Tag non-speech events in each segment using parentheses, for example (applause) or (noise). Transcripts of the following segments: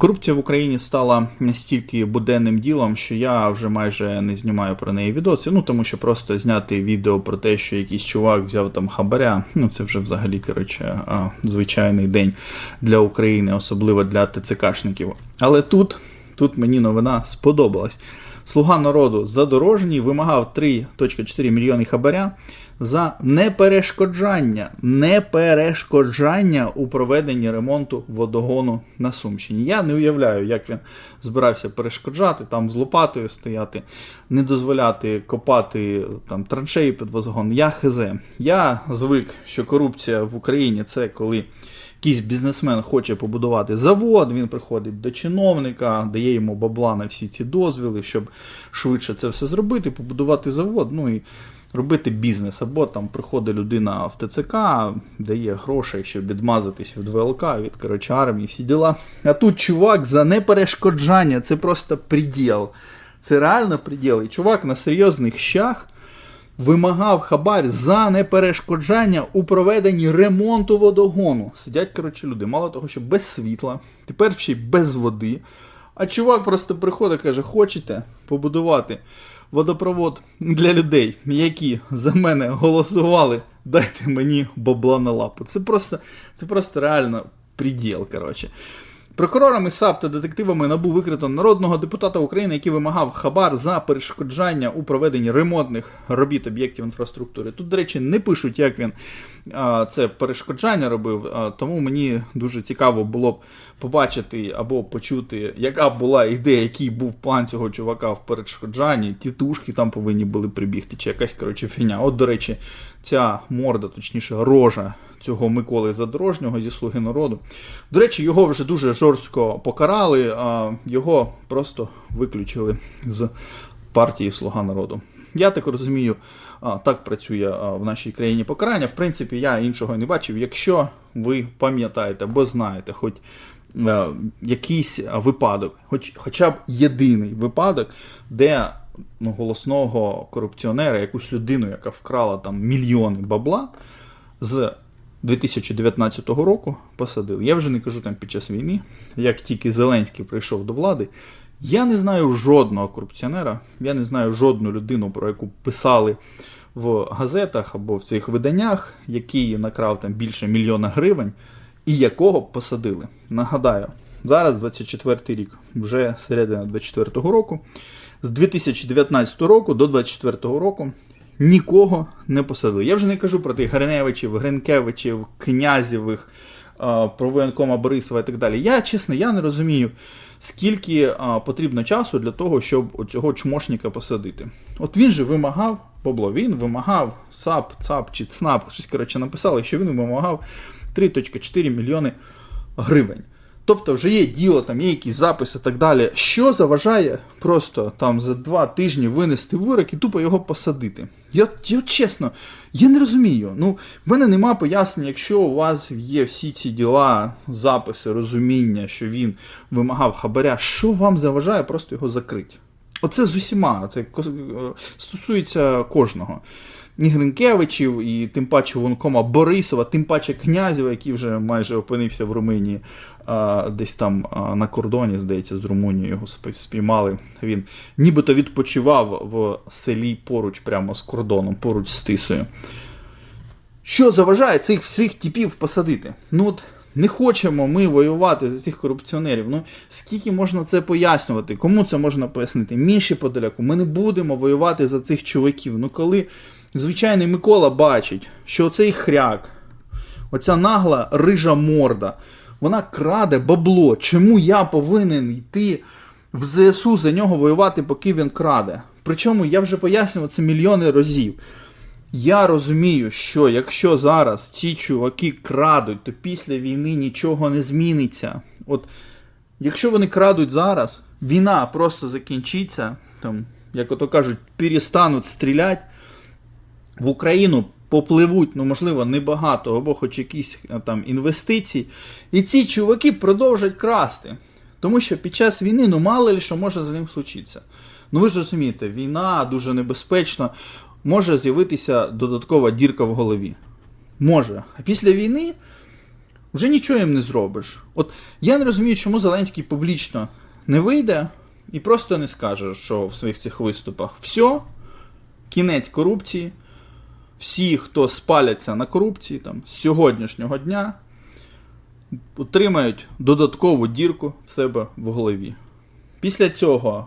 Корупція в Україні стала настільки буденним ділом, що я вже майже не знімаю про неї відоси. Ну тому що просто зняти відео про те, що якийсь чувак взяв там хабаря. Ну це вже взагалі коротше звичайний день для України, особливо для ТЦКшників. Але тут, тут мені новина сподобалась. Слуга народу задорожній вимагав 3,4 мільйони хабаря за неперешкоджання, неперешкоджання у проведенні ремонту водогону на Сумщині. Я не уявляю, як він збирався перешкоджати, там з лопатою стояти, не дозволяти копати там траншеї під возгон. Я хз. Я звик, що корупція в Україні це коли. Якийсь бізнесмен хоче побудувати завод, він приходить до чиновника, дає йому бабла на всі ці дозвіли, щоб швидше це все зробити, побудувати завод, ну і робити бізнес. Або там приходить людина в ТЦК, дає грошей, щоб відмазатись від ВЛК, від коротше, армії, всі діла. А тут чувак за неперешкоджання, це просто приділ. Це реально приділ. І чувак на серйозних щах вимагав хабар за неперешкоджання у проведенні ремонту водогону. Сидять, коротше, люди, мало того, що без світла, тепер ще й без води. А чувак просто приходить каже: хочете побудувати водопровод для людей, які за мене голосували, дайте мені бабла на лапу. Це просто, це просто реально приділ, коротше. Прокурорами САП та детективами НАБУ викрито народного депутата України, який вимагав хабар за перешкоджання у проведенні ремонтних робіт об'єктів інфраструктури. Тут, до речі, не пишуть, як він це перешкоджання робив, тому мені дуже цікаво було б побачити або почути, яка була ідея, який був план цього чувака в перешкоджанні. Тітушки там повинні були прибігти, чи якась коротше фігня. От, до речі, ця морда, точніше, рожа цього Миколи Задорожнього зі Слуги народу. До речі, його вже дуже жорстко покарали, а його просто виключили з партії Слуга народу. Я так розумію, так працює в нашій країні покарання. В принципі, я іншого не бачив. Якщо ви пам'ятаєте або знаєте, хоч е, якийсь випадок, хоч, хоча б єдиний випадок, де ну, голосного корупціонера, якусь людину, яка вкрала там мільйони бабла, з 2019 року посадили. Я вже не кажу там під час війни, як тільки Зеленський прийшов до влади. Я не знаю жодного корупціонера, я не знаю жодну людину, про яку писали в газетах або в цих виданнях, який накрав там більше мільйона гривень, і якого посадили. Нагадаю, зараз 24 рік, вже середина 24 року. З 2019 року до 2024 року нікого не посадили. Я вже не кажу про тих Гриневичів, Гринкевичів, Князєвих, про воєнкома Борисова і так далі. Я чесно, я не розумію, скільки потрібно часу для того, щоб цього чмошника посадити. От він же вимагав, бабло, він вимагав САП, ЦАП чи ЦНАП, щось коротше написали, що він вимагав 3,4 мільйони гривень. Тобто вже є діло, там є якісь записи і так далі. Що заважає просто там за два тижні винести вирок і тупо його посадити? Я я чесно, я не розумію. Ну, в мене нема пояснення, якщо у вас є всі ці діла, записи, розуміння, що він вимагав хабаря, що вам заважає просто його закрити? Оце з усіма, це стосується кожного і і тим паче вонкома Борисова, тим паче Князєва, який вже майже опинився в Румунії, десь там на кордоні, здається, з Румунією його спіймали. Він нібито відпочивав в селі поруч, прямо з кордоном, поруч з Тисою. Що заважає цих всіх типів посадити? Ну от не хочемо ми воювати за цих корупціонерів. Ну скільки можна це пояснювати? Кому це можна пояснити? Міші Подоляку, ми не будемо воювати за цих чуваків. Ну коли звичайний Микола бачить, що цей хряк, оця нагла рижа морда, вона краде бабло. Чому я повинен йти в ЗСУ за нього воювати, поки він краде? Причому я вже пояснював це мільйони разів. Я розумію, що якщо зараз ці чуваки крадуть, то після війни нічого не зміниться. От якщо вони крадуть зараз, війна просто закінчиться, там, як ото кажуть, перестануть стріляти, в Україну попливуть, ну, можливо, небагато, або хоч якісь там інвестиції, і ці чуваки продовжать красти. Тому що під час війни, ну мало ли що може з ним случитися. Ну ви ж розумієте, війна дуже небезпечна може з'явитися додаткова дірка в голові. Може. А після війни вже нічого їм не зробиш. От я не розумію, чому Зеленський публічно не вийде і просто не скаже, що в своїх цих виступах все, кінець корупції. Всі, хто спаляться на корупції, там, з сьогоднішнього дня отримають додаткову дірку в себе в голові. Після цього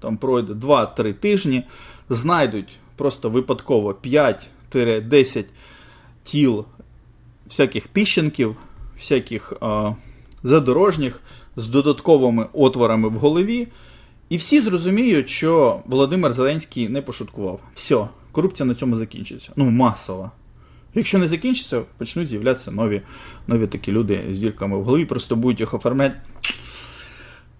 там пройде 2-3 тижні, знайдуть просто випадково 5-10 тіл всяких тищенків, всяких а, задорожніх з додатковими отворами в голові. І всі зрозуміють, що Володимир Зеленський не пошуткував. Все, корупція на цьому закінчиться. Ну, масово. Якщо не закінчиться, почнуть з'являтися нові, нові такі люди з дірками в голові, просто будуть їх оформляти.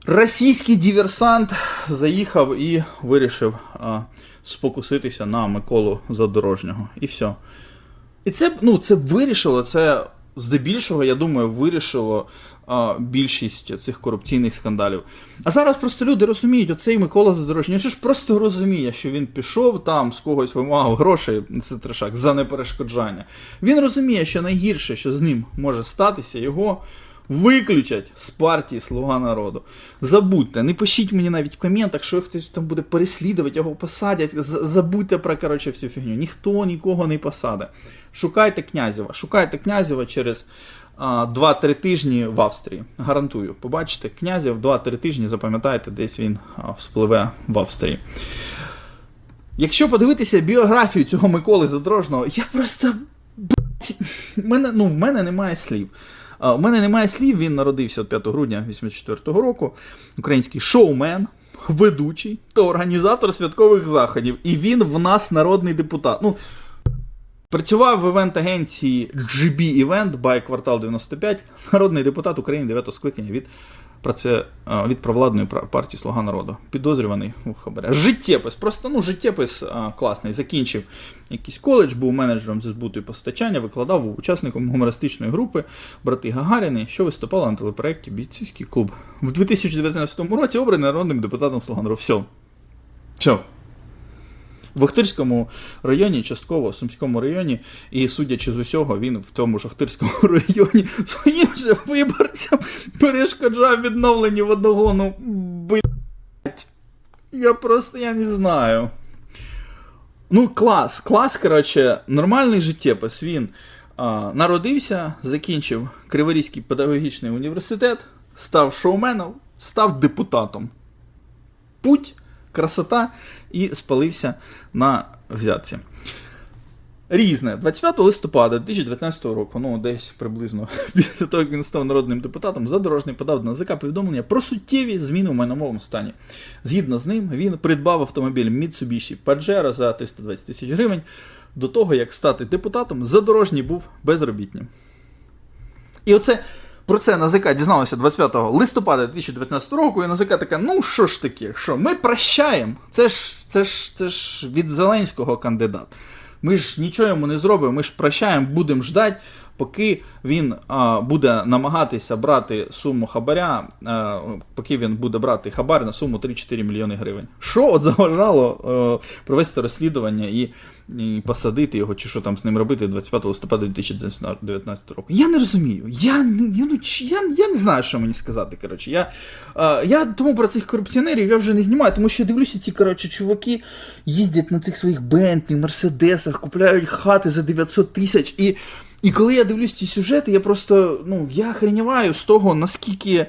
Російський диверсант заїхав і вирішив а, спокуситися на Миколу Задорожнього. І все. І це, ну, це вирішило, це здебільшого, я думаю, вирішило більшість цих корупційних скандалів. А зараз просто люди розуміють, оцей Микола Задорожній, же ж просто розуміє, що він пішов там з когось вимагав грошей, це трешак, за неперешкоджання. Він розуміє, що найгірше, що з ним може статися, його виключать з партії Слуга народу. Забудьте, не пишіть мені навіть в коментах, що хтось там буде переслідувати, його посадять. Забудьте про коротше, всю фігню. Ніхто нікого не посаде. Шукайте князєва. Шукайте князєва через 2-3 тижні в Австрії. Гарантую. Побачите, князів 2-3 тижні, запам'ятайте, десь він вспливе в Австрії. Якщо подивитися біографію цього Миколи Задорожного, я просто. мене, ну, в мене немає слів. У мене немає слів, він народився 5 грудня 84 року. Український шоумен, ведучий та організатор святкових заходів. І він в нас народний депутат. Ну, Працював в івент-агенції GB Event by Квартал 95, народний депутат України 9 скликання від, праце, від провладної партії Слуга народу. Підозрюваний у хабаря. Життєпис, просто ну, життєпис класний. Закінчив якийсь коледж, був менеджером зі збуту і постачання, викладав, учасником гумористичної групи Брати Гагаріни, що виступала на телепроекті Бійцівський клуб. В 2019 році обраний народним депутатом Слуга народу. Все. Все. В Охтирському районі, частково в Сумському районі, і судячи з усього, він в тому ж Охтирському (laughs) районі своїм же виборцям перешкоджав відновленню водогону. Блять. Я просто я не знаю. Ну, клас, клас, коротше, нормальний життєпис. Він а, народився, закінчив Криворізький педагогічний університет, став шоуменом, став депутатом. Путь, красота і спалився на взятці. Різне, 25 листопада 2019 року, ну десь приблизно (laughs) після того, як він став народним депутатом, задорожний подав до НАЗК повідомлення про суттєві зміни в майновому стані. Згідно з ним, він придбав автомобіль Mitsubishi Pajero за 320 тисяч гривень. До того, як стати депутатом, задорожній був безробітним. І оце про це НАЗК дізналося 25 листопада 2019 року, і НАЗК така: ну що ж таке, що ми прощаємо. Це ж, це ж, це ж від Зеленського кандидат. Ми ж нічого йому не зробимо, ми ж прощаємо, будемо ждати, поки він буде намагатися брати суму хабаря, поки він буде брати хабар на суму 3-4 мільйони гривень. Що от заважало е, провести розслідування і, і посадити його, чи що там з ним робити 25 листопада 2019 року? Я не розумію. Я, я, ну, я, я не знаю, що мені сказати. Коротше. Я, е, я тому про цих корупціонерів я вже не знімаю, тому що я дивлюся, ці коротше, чуваки їздять на цих своїх Бентлі, Мерседесах, купляють хати за 900 тисяч. І, і коли я дивлюсь ці сюжети, я просто ну, я охреніваю з того, наскільки. е,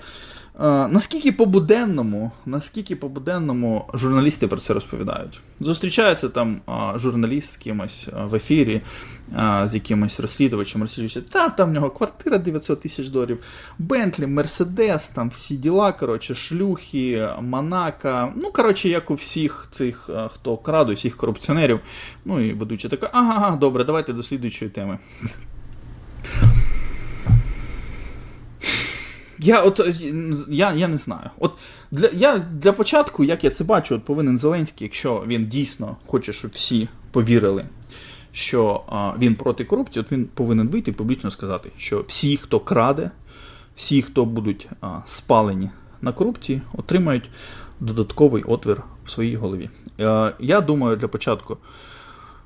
Наскільки по-буденному, наскільки по-буденному журналісти про це розповідають? Зустрічається там а, журналіст з кимось а, в ефірі, а, з якимось розслідувачем, розслідуючи, та там в нього квартира 900 тисяч доларів, Бентлі, Мерседес, там всі діла, коротше, шлюхи, Монако. Ну, коротше, як у всіх цих, а, хто крадуть, всіх корупціонерів. Ну і ведуча така, ага, ага, добре, давайте до слідуючої теми. Я от е, я, я не знаю. От для, я для початку, як я це бачу, от повинен Зеленський, якщо він дійсно хоче, щоб всі повірили, що а, він проти корупції, от він повинен вийти і публічно сказати, що всі, хто краде, всі, хто будуть а, спалені на корупції, отримають додатковий отвір в своїй голові. Е, я думаю, для початку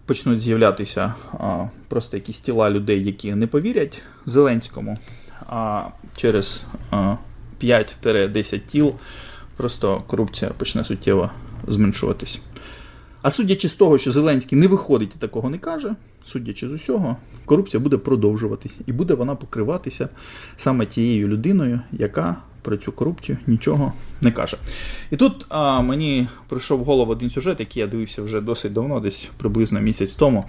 почнуть з'являтися а, просто якісь тіла людей, які не повірять Зеленському. А через 5-10 тіл просто корупція почне суттєво зменшуватись. А судячи з того, що Зеленський не виходить і такого не каже, судячи з усього, корупція буде продовжуватись і буде вона покриватися саме тією людиною, яка про цю корупцію нічого не каже. І тут а, мені прийшов в голову один сюжет, який я дивився вже досить давно, десь приблизно місяць тому,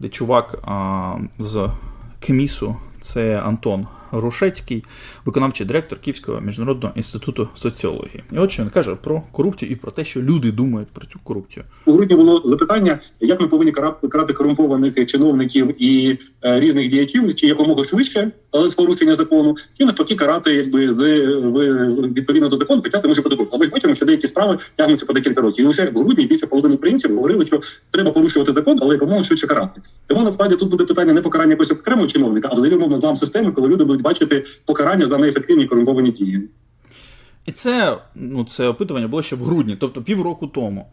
де чувак а, з Кемісу, це Антон Рушецький, виконавчий директор Київського міжнародного інституту соціології. І от що він каже про корупцію і про те, що люди думають про цю корупцію. У грудні було запитання, як ми повинні карати, корумпованих чиновників і е, різних діячів, чи якомога швидше, але з порушення закону, чи навпаки карати, якби з відповідно до закону почати може подобати. Але бачимо, що деякі справи тягнуться по декілька років. І лише в грудні більше половини українців говорили, що треба порушувати закон, але якомога швидше карати. Тому насправді тут буде питання не покарання якогось окремого чиновника, а взагалі мовно злам системи, коли люди будуть бачити покарання за неефективні корумповані дії. І це, ну, це опитування було ще в грудні, тобто півроку тому.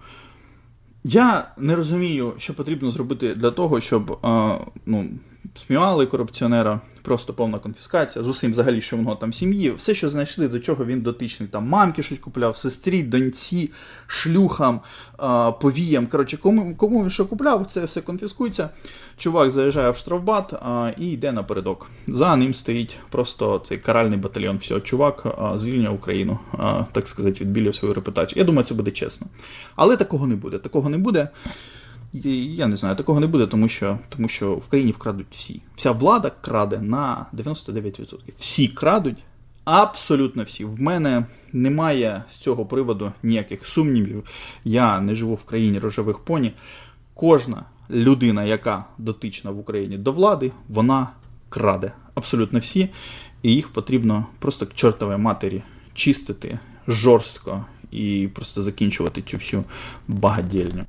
Я не розумію, що потрібно зробити для того, щоб а, ну, сміяли корупціонера, просто повна конфіскація з усім взагалі, що воно там в сім'ї. Все, що знайшли, до чого він дотичний. Там мамки щось купляв, сестрі, доньці, шлюхам, повіям. Коротше, кому, кому він що купляв, це все конфіскується. Чувак заїжджає в штрафбат і йде напередок. За ним стоїть просто цей каральний батальйон. Все, чувак а, звільняв Україну, так сказати, відбілює свою репутацію. Я думаю, це буде чесно. Але такого не буде. Такого не буде. Я не знаю, такого не буде, тому що, тому що в країні вкрадуть всі. Вся влада краде на 99%. Всі крадуть, абсолютно всі. В мене немає з цього приводу ніяких сумнівів. Я не живу в країні рожевих поні. Кожна людина, яка дотична в Україні до влади, вона краде. Абсолютно всі. І їх потрібно просто к чортовій матері чистити жорстко і просто закінчувати цю всю багадільню.